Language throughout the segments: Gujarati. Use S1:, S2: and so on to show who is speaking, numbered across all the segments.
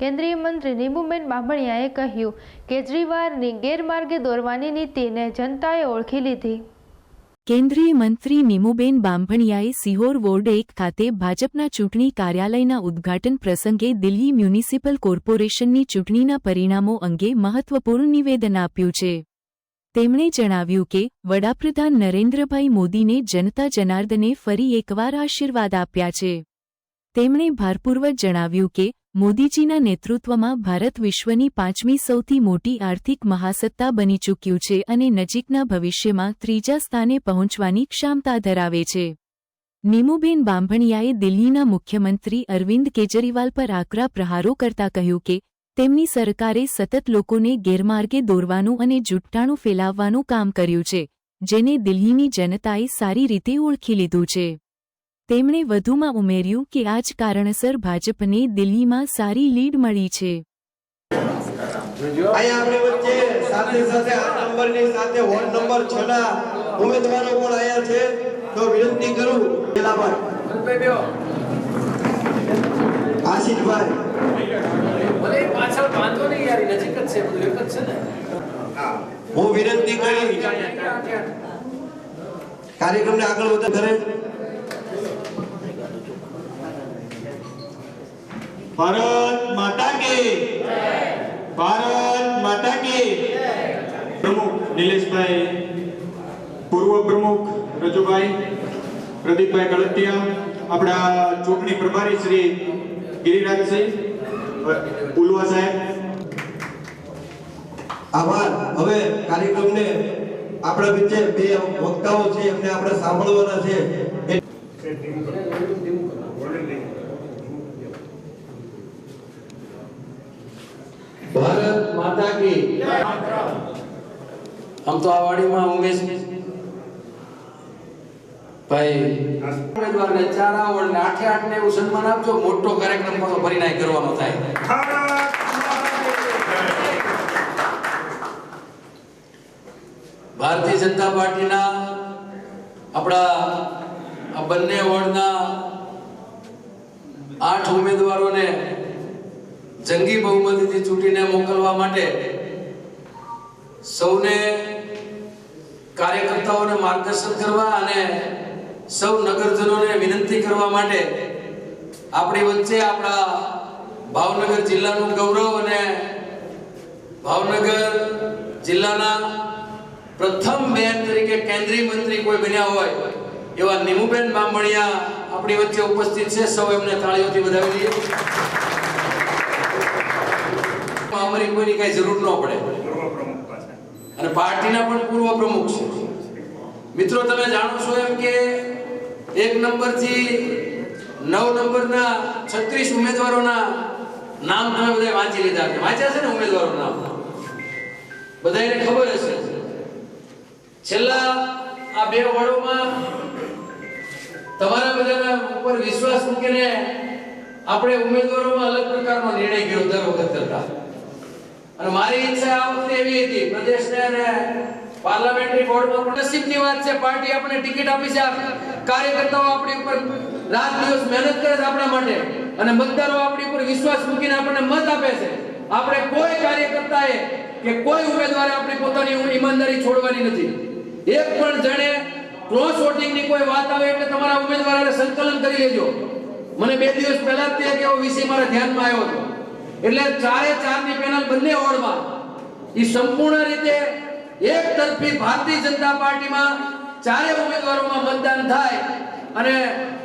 S1: કેન્દ્રીય મંત્રી નીમુબેન બામણિયાએ કહ્યું, કેજરીવાલની ગેરમાર્ગે દોરવાની નીતિને જનતાએ ઓળખી લીધી.
S2: કેન્દ્રીય મંત્રી નીમુબેન બાંભણિયાએ સિહોર વોર્ડ એક ખાતે ભાજપના ચૂંટણી કાર્યાલયના ઉદ્ઘાટન પ્રસંગે દિલ્હી મ્યુનિસિપલ કોર્પોરેશનની ચૂંટણીના પરિણામો અંગે મહત્વપૂર્ણ નિવેદન આપ્યું છે. તેમણે જણાવ્યું કે, વડાપ્રધાન નરેન્દ્રભાઈ મોદીને જનતા જનાર્દને ફરી એકવાર આશીર્વાદ આપ્યા છે. તેમણે ભારપૂર્વક જણાવ્યું કે મોદીજીના નેતૃત્વમાં ભારત વિશ્વની પાંચમી સૌથી મોટી આર્થિક મહાસત્તા બની ચૂક્યું છે અને નજીકના ભવિષ્યમાં ત્રીજા સ્થાને પહોંચવાની ક્ષમતા ધરાવે છે. નીમુબેન બાંભણિયાએ દિલ્હીના મુખ્યમંત્રી અરવિંદ કેજરીવાલ પર આકરા પ્રહારો કરતા કહ્યું કે, તેમની સરકારે સતત લોકોને ગેરમાર્ગે દોરવાનું અને જુઠ્ઠાણું ફેલાવવાનું કામ કર્યું છે, જેને દિલ્હીની જનતાએ સારી રીતે ઓળખી લીધું છે. તેમણે વધુમાં ઉમેર્યું કે આ જ કારણસર ભાજપને દિલ્હીમાં સારી લીડ મળી છે.
S3: અહીંયા વચ્ચે સાથે સાથે આ નંબરની સાથે વોર્ડ નંબર છ ના ઉમેદવારો પણ અહીંયા છે. તો વિનંતી કરું પેલાભાઈ. આશીષભાઈ.
S4: ભલે પાછળ બાંધો નહીં યાર નજીક જ છે બધું એક જ છે ને?
S3: હું. વિનંતી કરી
S4: ત્યાં, ત્યાં, ત્યાં.
S3: કાર્યક્રમને આગળ વધે. કરે
S5: ભારત માતા કી ભારત માતા કી પ્રમુખ નિલેશભાઈ, પૂર્વ પ્રમુખ રજુભાઈ, પ્રદીપભાઈ કળતિયા આપણા ચૂંટણી પ્રભારી શ્રી ગિરિરાજસિંહ, ઉલવા સાહેબ.
S3: આભાર. હવે કાર્યક્રમને આપણા વચ્ચે બે વક્તાઓ છે, એમને આપણે સાંભળવાના છે એ-
S4: ભારત માતા કી આમ તો આ વાડીમાં ઉમેશ ભારતીય જનતા પાર્ટીના આપણા આ બંને વોર્ડના આઠ ઉમેદવારોને જંગી બહુમતીથી ચૂંટીને મોકલવા માટે સૌને કાર્યકર્તાઓને માર્ગદર્શન કરવા અને સૌ નગરજનોને વિનંતી કરવા માટે આપણી વચ્ચે આપણા ભાવનગર જિલ્લાનું ગૌરવ અને ભાવનગર જિલ્લાના પ્રથમ બેન તરીકે કેન્દ્રીય મંત્રી કોઈ બન્યા હોય એવા નિમુબેન બામણિયા આપણી વચ્ચે ઉપસ્થિત છે. સૌ એમને તાળીઓથી વધાવી દઈએ. અમારી કોઈની કઈ જરૂર ન પડે. અને પાર્ટીના પણ પૂર્વ પ્રમુખ છે. મિત્રો, તમે જાણો છો એમ કે એક નંબરથી નવ નંબરના છત્રીસ ઉમેદવારોના નામ તમે બધા વાંચી લીધા છે વાંચ્યા છે ને ઉમેદવારોના નામ? બધાને ખબર હશે. છેલ્લા આ બે વડોમાં તમારા બધાના ઉપર વિશ્વાસ મૂકીને આપણે ઉમેદવારોમાં અલગ પ્રકારનો નિર્ણય ગયો દર વખત કરતા. અને મારી ઈચ્છા આ વખતે એવી હતી, પ્રદેશને અને પાર્લામેન્ટરી બોર્ડમાં પણ નસીબની વાત છે, પાર્ટી આપણે ટિકિટ આપી છે કાર્યકર્તાઓ આપણી ઉપર રાત દિવસ મહેનત કરે છે આપણા માટે અને મતદારો આપણી ઉપર વિશ્વાસ મૂકીને આપણને મત આપે છે. આપણે કોઈ કાર્યકર્તાએ કે કોઈ ઉમેદવારે આપણી પોતાની ઈમાનદારી છોડવાની નથી. એક પણ જણે ક્રોસ વોટિંગની કોઈ વાત આવે એટલે તમારા ઉમેદવારોને સંકલન કરી લેજો. મને બે દિવસ પહેલા જ તે એક એવો વિષય મારા ધ્યાનમાં આવ્યો હતો. એટલે ચારે ચારની પેનલ બંને ઓળમાં. એ સંપૂર્ણ રીતે એક તરફી ભારતીય જનતા પાર્ટીમાં ચારે ઉમેદવારોમાં મતદાન થાય અને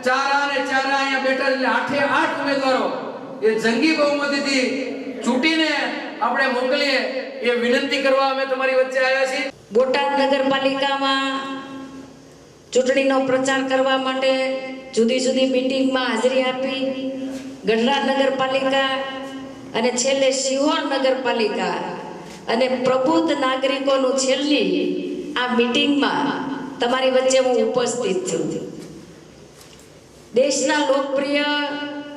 S4: ચારા અને ચારા અહીંયા બેઠા એટલે આઠે આઠ ઉમેદવારો એ જંગી બહુમતીથી ચૂંટીને આપણે મોકલીએ એ વિનંતી કરવા અમે તમારી વચ્ચે આવ્યા છીએ.
S6: બોટાદ નગરપાલિકામાં ચૂંટણીનો પ્રચાર કરવા માટે જુદી જુદી મીટિંગમાં હાજરી આપી. ગઢડા નગરપાલિકા અને છેલ્લે શિહોર નગરપાલિકા. અને પ્રબુદ્ધ નાગરિકોનું છેલ્લી આ મીટિંગમાં તમારી વચ્ચે હું ઉપસ્થિત છું. દેશના લોકપ્રિય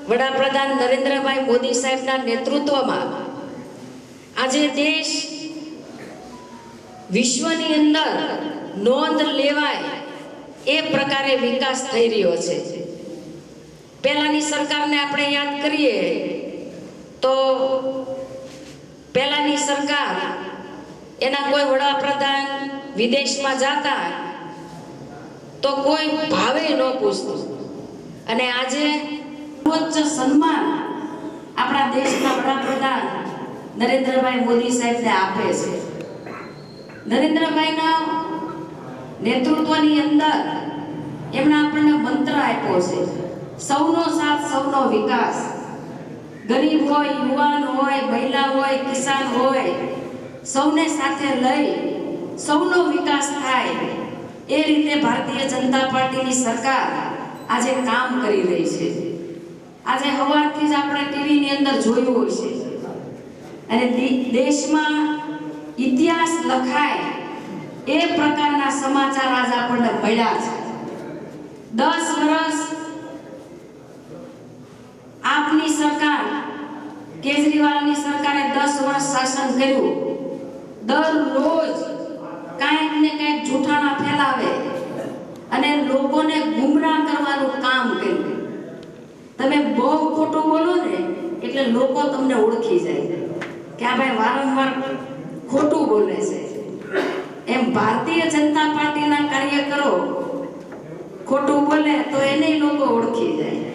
S6: વડાપ્રધાન નરેન્દ્રભાઈ મોદી સાહેબના નેતૃત્વમાં આજે દેશ વિશ્વની અંદર નોંધ લેવાય એ પ્રકારે વિકાસ થઈ રહ્યો છે. પહેલાની સરકારને આપણે યાદ કરીએ તો પહેલાની સરકાર એના કોઈ વડાપ્રધાન વિદેશમાં જાતા તો કોઈ ભાવે ન પૂછતું. અને આજે સર્વોચ્ચ સન્માન આપણા દેશના વડાપ્રધાન નરેન્દ્રભાઈ મોદી સાહેબને આપે છે. નરેન્દ્રભાઈના નેતૃત્વની અંદર એમણે આપણને મંત્ર આપ્યો છે. સૌનો સાથ, સૌનો વિકાસ. ગરીબ હોય, યુવાન હોય, મહિલા હોય, કિસાન હોય, સૌને સાથે લઈ સૌનો વિકાસ થાય એ રીતે ભારતીય જનતા પાર્ટીની સરકાર આજે કામ કરી રહી છે. આજે સવારથી જ આપણે ટીવીની અંદર જોયું હોય છે. અને દેશમાં ઇતિહાસ લખાય એ પ્રકારના સમાચાર આજ આપણને મળ્યા છે. દસ વર્ષ આપની સરકાર કેજરીવાલની સરકારે દસ વર્ષ શાસન કર્યું. દરરોજ કાંઈક ને કાંઈક જૂઠાણા ફેલાવે અને લોકોને ગુમરાહ કરવાનું કામ કર્યું. તમે બહુ ખોટું બોલો ને, એટલે લોકો તમને ઓળખી જાય કે આ ભાઈ વારંવાર ખોટું બોલે છે. એમ ભારતીય જનતા પાર્ટીના કાર્યકરો ખોટું બોલે તો એને લોકો ઓળખી જાય.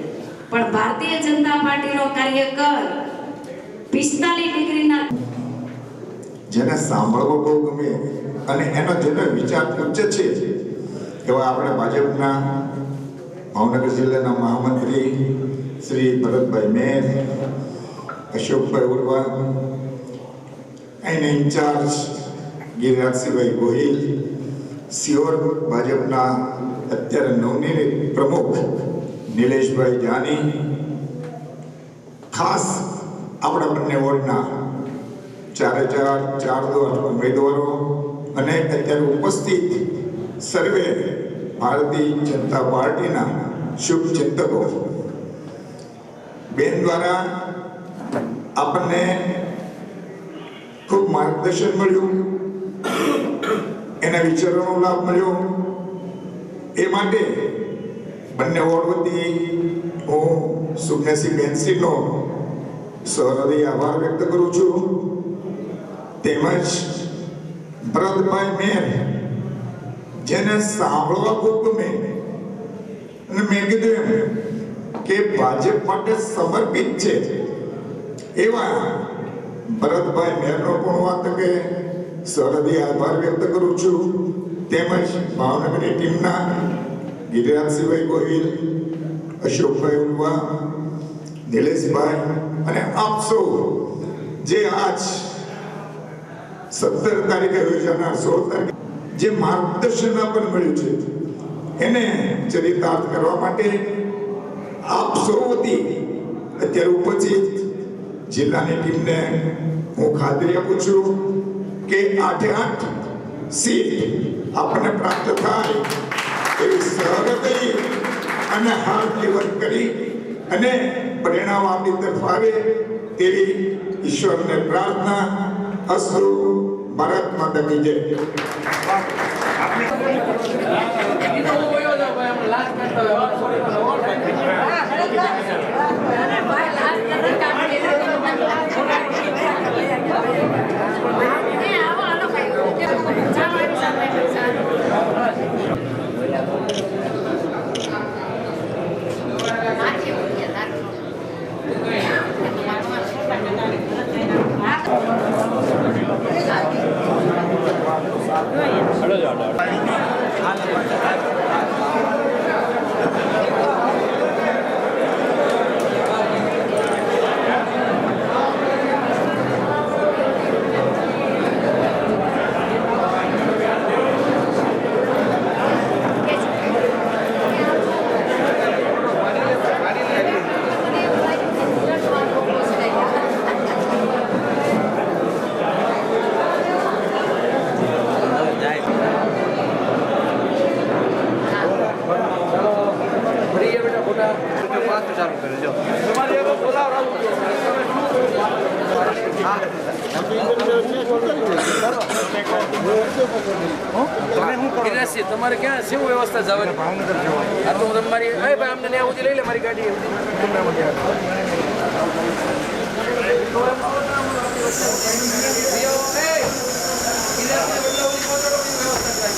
S6: પણ ભારતીય જનતા પાર્ટીનો કાર્યકર
S7: જેને સાંભળવો બહુ ગમે અને એનો જેનો વિચાર ઉચ્ચ છે, એવા આપણે ભાજપના ભાવનગર જિલ્લાના મહામંત્રી શ્રી ભરતભાઈ મેર, અશોકભાઈ ઉર્વા, એના ઇન્ચાર્જ ગિરિરાજસિંહભાઈ ગોહિલ સિયોર ભાજપના અત્યારે નવનિર્મિત પ્રમુખ નિલેશભાઈ જાની, ખાસ આપણા બંને વોર્ડના ચારે ચાર ચાર દો ઉમેદવારો અને અત્યારે ઉપસ્થિત સર્વે ભારતીય જનતા પાર્ટીના શુભ ચિંતકો બેન દ્વારા આપણને ખૂબ માર્ગદર્શન મળ્યું. એના વિચારોનો લાભ મળ્યો. એ માટે બંને વોર્ડ વતી હું સુજ્ઞસિંહ બેનસીનો સહૃદય આભાર વ્યક્ત કરું છું. તેમજ ભરતભાઈ મેર, જેને સાંભળવા ખૂબ ગમે. અને મેં કીધું એમ કે ભાજપ માટે સમર્પિત છે. એવા ભરતભાઈ મેરનો પણ વાત કે સરહદી આભાર વ્યક્ત કરું છું. તેમજ ભાવનગરની ટીમના ગિરિરાજસિંહભાઈ ગોહિલ, અશોકભાઈ ઉલવા નિલેશભાઈ અને આપ સૌ જે આજ સત્તર તારીખે યોજાનાર સોળ તારીખે જે માર્ગદર્શન આપણને મળ્યું છે, એને ચરિતાર્થ કરવા માટે આપ સૌ અત્યારે ઉપસ્થિત જિલ્લાની ટીમને હું ખાતરી આપું છું કે આઠે આઠ સીટ આપણને પ્રાપ્ત થાય એવી સહગતિ અને હાર્ડ લેવર કરી અને પરિણામ આપણી તરફ આવે તેવી ઈશ્વરને પ્રાર્થના. અસ્તુ ભારત માતા કી જય.
S4: ગિરીરાજસિંહ, તમારે ક્યાં શું વ્યવસ્થા જવાની? ભાવનગર જવાની આ તો હું તમારી એ ભાઈ, અમને ત્યાં સુધી લઈ લે મારી ગાડી. એવડી